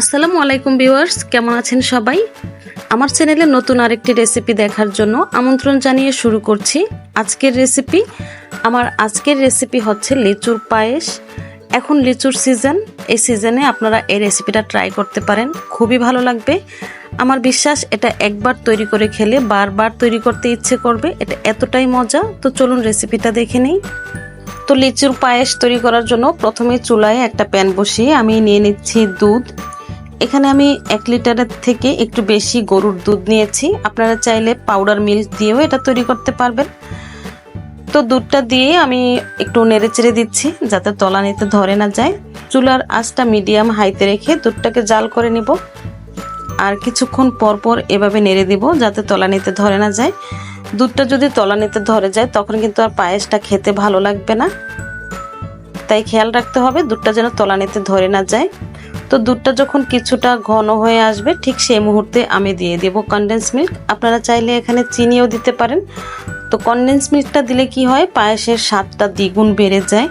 আসসালামু আলাইকুম ভিউয়ার্স, কেমন আছেন সবাই? আমার চ্যানেলে নতুন আরেকটি রেসিপি দেখার জন্য আমন্ত্রণ জানিয়ে শুরু করছি আজকের রেসিপি। আমার আজকের রেসিপি হচ্ছে লিচুর পায়েস। এখন লিচুর সিজন, এই সিজনে আপনারা এই রেসিপিটা ট্রাই করতে পারেন, খুবই ভালো লাগবে। আমার বিশ্বাস, এটা একবার তৈরি করে খেলে বারবার তৈরি করতে ইচ্ছে করবে, এটা এতটাই মজা। তো চলুন রেসিপিটা দেখে নেই। তো লিচুর পায়েস তৈরি করার জন্য প্রথমে চুলায় একটা প্যান বসিয়ে আমি নিয়ে নিচ্ছি দুধ। এখানে আমি এক লিটারের থেকে একটু বেশি গরুর দুধ নিয়েছি। আপনারা চাইলে পাউডার মিল্ক দিয়েও এটা তৈরি করতে পারবেন। তো দুধটা দিয়ে আমি একটু নেড়ে চেড়ে দিচ্ছি যাতে তলানিতে ধরে না যায়। চুলার আঁচটা মিডিয়াম হাইতে রেখে দুধটাকে জাল করে নিব। আর কিছুক্ষণ পর পর এভাবে নেড়ে দিব যাতে তলানিতে ধরে না যায়। দুধটা যদি তলানিতে ধরে যায়, তখন কিন্তু আর পায়েসটা খেতে ভালো লাগবে না। তাই খেয়াল রাখতে হবে দুধটা যেন তলানিতে ধরে না যায়। তো দুধটা যখন কিছুটা ঘন হয়ে আসবে, ঠিক সেই মুহূর্তে আমি দিয়ে দেব কনডেন্স মিল্ক আপনারা চাইলে এখানে চিনিও দিতে পারেন। তো কনডেন্স মিল্কটা দিলে কি হয়, পায়েসের স্বাদটা দ্বিগুণ বেড়ে যায়।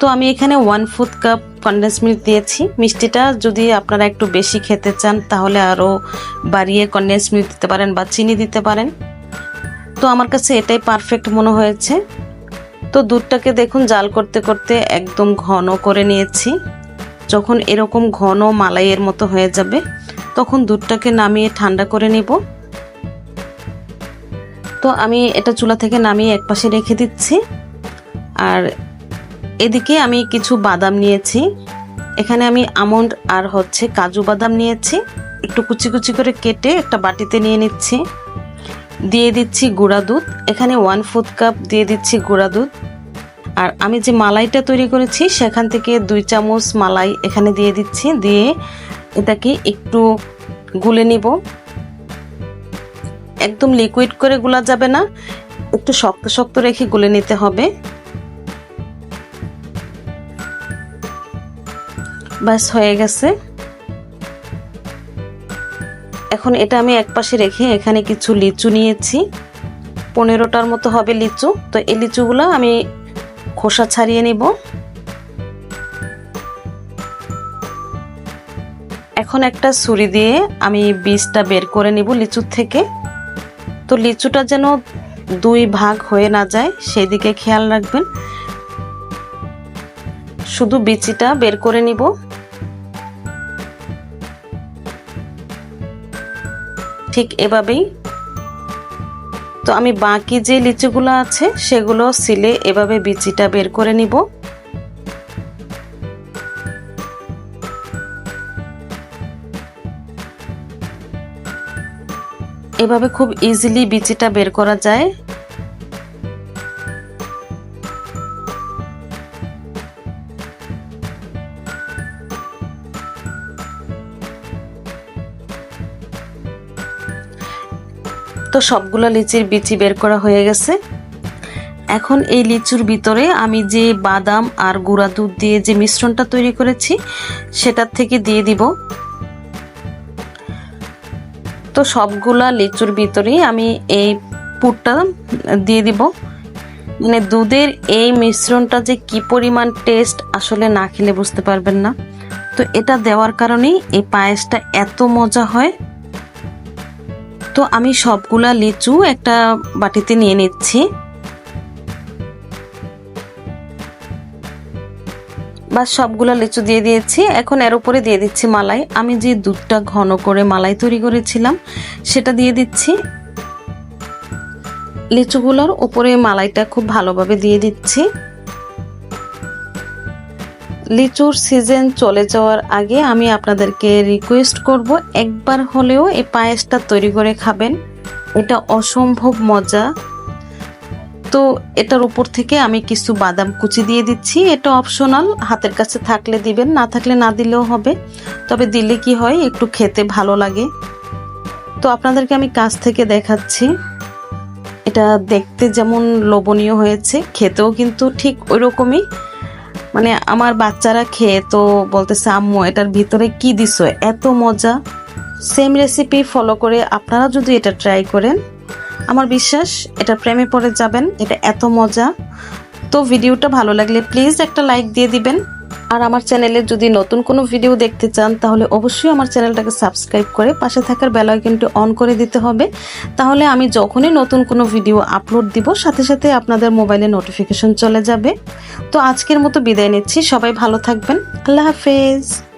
তো আমি এখানে one fourth cup condense milk দিয়েছি। মিষ্টিটা যদি আপনারা একটু বেশি খেতে চান, তাহলে আরও বাড়িয়ে কনডেন্স মিল্ক দিতে পারেন বা চিনি দিতে পারেন। তো আমার কাছে এটাই পারফেক্ট মনে হয়েছে। তো দুধটাকে দেখুন, জাল করতে করতে একদম ঘন করে নিয়েছি। যখন এরকম ঘন মালাইয়ের মতো হয়ে যাবে, তখন দুধটাকে নামিয়ে ঠান্ডা করে নিব। তো আমি এটা চুলা থেকে নামিয়ে একপাশে রেখে দিচ্ছি। আর এদিকে আমি কিছু বাদাম নিয়েছি। এখানে আমি আমন্ড আর হচ্ছে কাজু বাদাম নিয়েছি। একটু কুচি কুচি করে কেটে একটা বাটিতে নিয়ে নিচ্ছি। দিয়ে দিচ্ছি গুঁড়া দুধ। এখানে ওয়ান ফোর্থ কাপ দিয়ে দিচ্ছি গুঁড়া দুধ। আর আমি যে মালাইটা তৈরি করেছি, সেখান থেকে দুই চামচ মালাই এখানে দিয়ে দিচ্ছি, দিয়ে এটাকে একটু গুলে নিব। একদম লিকুইড করে গুলা যাবে না, একটু শক্ত শক্ত রেখে গুলে নিতে হবে। ব্যাস, হয়ে গেছে। এখন এটা আমি একপাশে রেখে এখানে কিছু লিচু নিয়েছি। পনেরোটার মতো হবে লিচু। তো এই লিচুগুলো আমি খোসা ছাড়িয়ে নিব। এখন একটা ছুরি দিয়ে আমি বীজটা বের করে নিব লিচুর থেকে। তো লিচুটা যেন দুই ভাগ হয়ে না যায় সেই দিকে খেয়াল রাখবেন। শুধু বিচিটা বের করে নিব। ঠিক এভাবেই তো আমি বাকি যে লিচুগুলো আছে, সেগুলো সিলে এভাবে বিচিটা বের করে নিব। এভাবে খুব ইজিলি বিচিটা বের করা যায়। তো সবগুলো লিচির বিচি বের করা হয়ে গেছে। এখন এই লিচুর ভিতরে আমি যে বাদাম আর গুঁড়া দুধ দিয়ে যে মিশ্রণটা তৈরি করেছি, সেটার থেকে দিয়ে দিব। তো সবগুলা লিচুর ভিতরেই আমি এই পুরটা দিয়ে দিব। মানে দুধের এই মিশ্রণটা যে কি পরিমাণ টেস্ট আসলে না খেলে বুঝতে পারবেন না। তো এটা দেওয়ার কারণেই এই পায়েসটা এত মজা হয়। তো আমি সবগুলা লিচু একটা বাটিতে নিয়ে নিচ্ছি। বা সবগুলা লিচু দিয়ে দিয়েছি। এখন এর উপরে দিয়ে দিচ্ছি মালাই। আমি যে দুধটা ঘন করে মালাই তৈরি করেছিলাম, সেটা দিয়ে দিচ্ছি। লিচুগুলোর উপরে মালাইটা খুব ভালোভাবে দিয়ে দিচ্ছি। লিচুর সিজন চলে যাওয়ার আগে আমি আপনাদেরকে রিকোয়েস্ট করব, একবার হলেও এই পায়েসটা তৈরি করে খাবেন। এটা অসম্ভব মজা। তো এটার উপর থেকে আমি কিছু বাদাম কুচি দিয়ে দিচ্ছি। এটা অপশনাল হাতের কাছে থাকলে দিবেন, না থাকলে না দিলেও হবে। তবে দিলে কি হয়, একটু খেতে ভালো লাগে। তো আপনাদেরকে আমি কাছ থেকে দেখাচ্ছি। এটা দেখতে যেমন লোভনীয় হয়েছে, খেতেও কিন্তু ঠিক ওই রকমই মানে আমার বাচ্চারা খেয়ে তো বলতেছে, আম্মু, এটার ভিতরে কি দিছো? এত মজা। সেম রেসিপি ফলো করে আপনারা যদি এটা ট্রাই করেন, আমার বিশ্বাস এটা প্রেমে পড়ে যাবেন, এটা এত মজা। তো ভিডিওটা ভালো লাগলে প্লিজ একটা লাইক দিয়ে দিবেন। আর আমার চ্যানেলে যদি নতুন কোনো ভিডিও দেখতে চান, তাহলে অবশ্যই আমার চ্যানেলটাকে সাবস্ক্রাইব করে পাশে থাকার বেল অন করে দিতে হবে। তাহলে আমি যখনই নতুন কোনো ভিডিও আপলোড দিব, সাথে সাথে আপনাদের মোবাইলে নোটিফিকেশন চলে যাবে। তো আজকের মতো বিদায় নিচ্ছি। সবাই ভালো থাকবেন। আল্লাহ হাফেজ।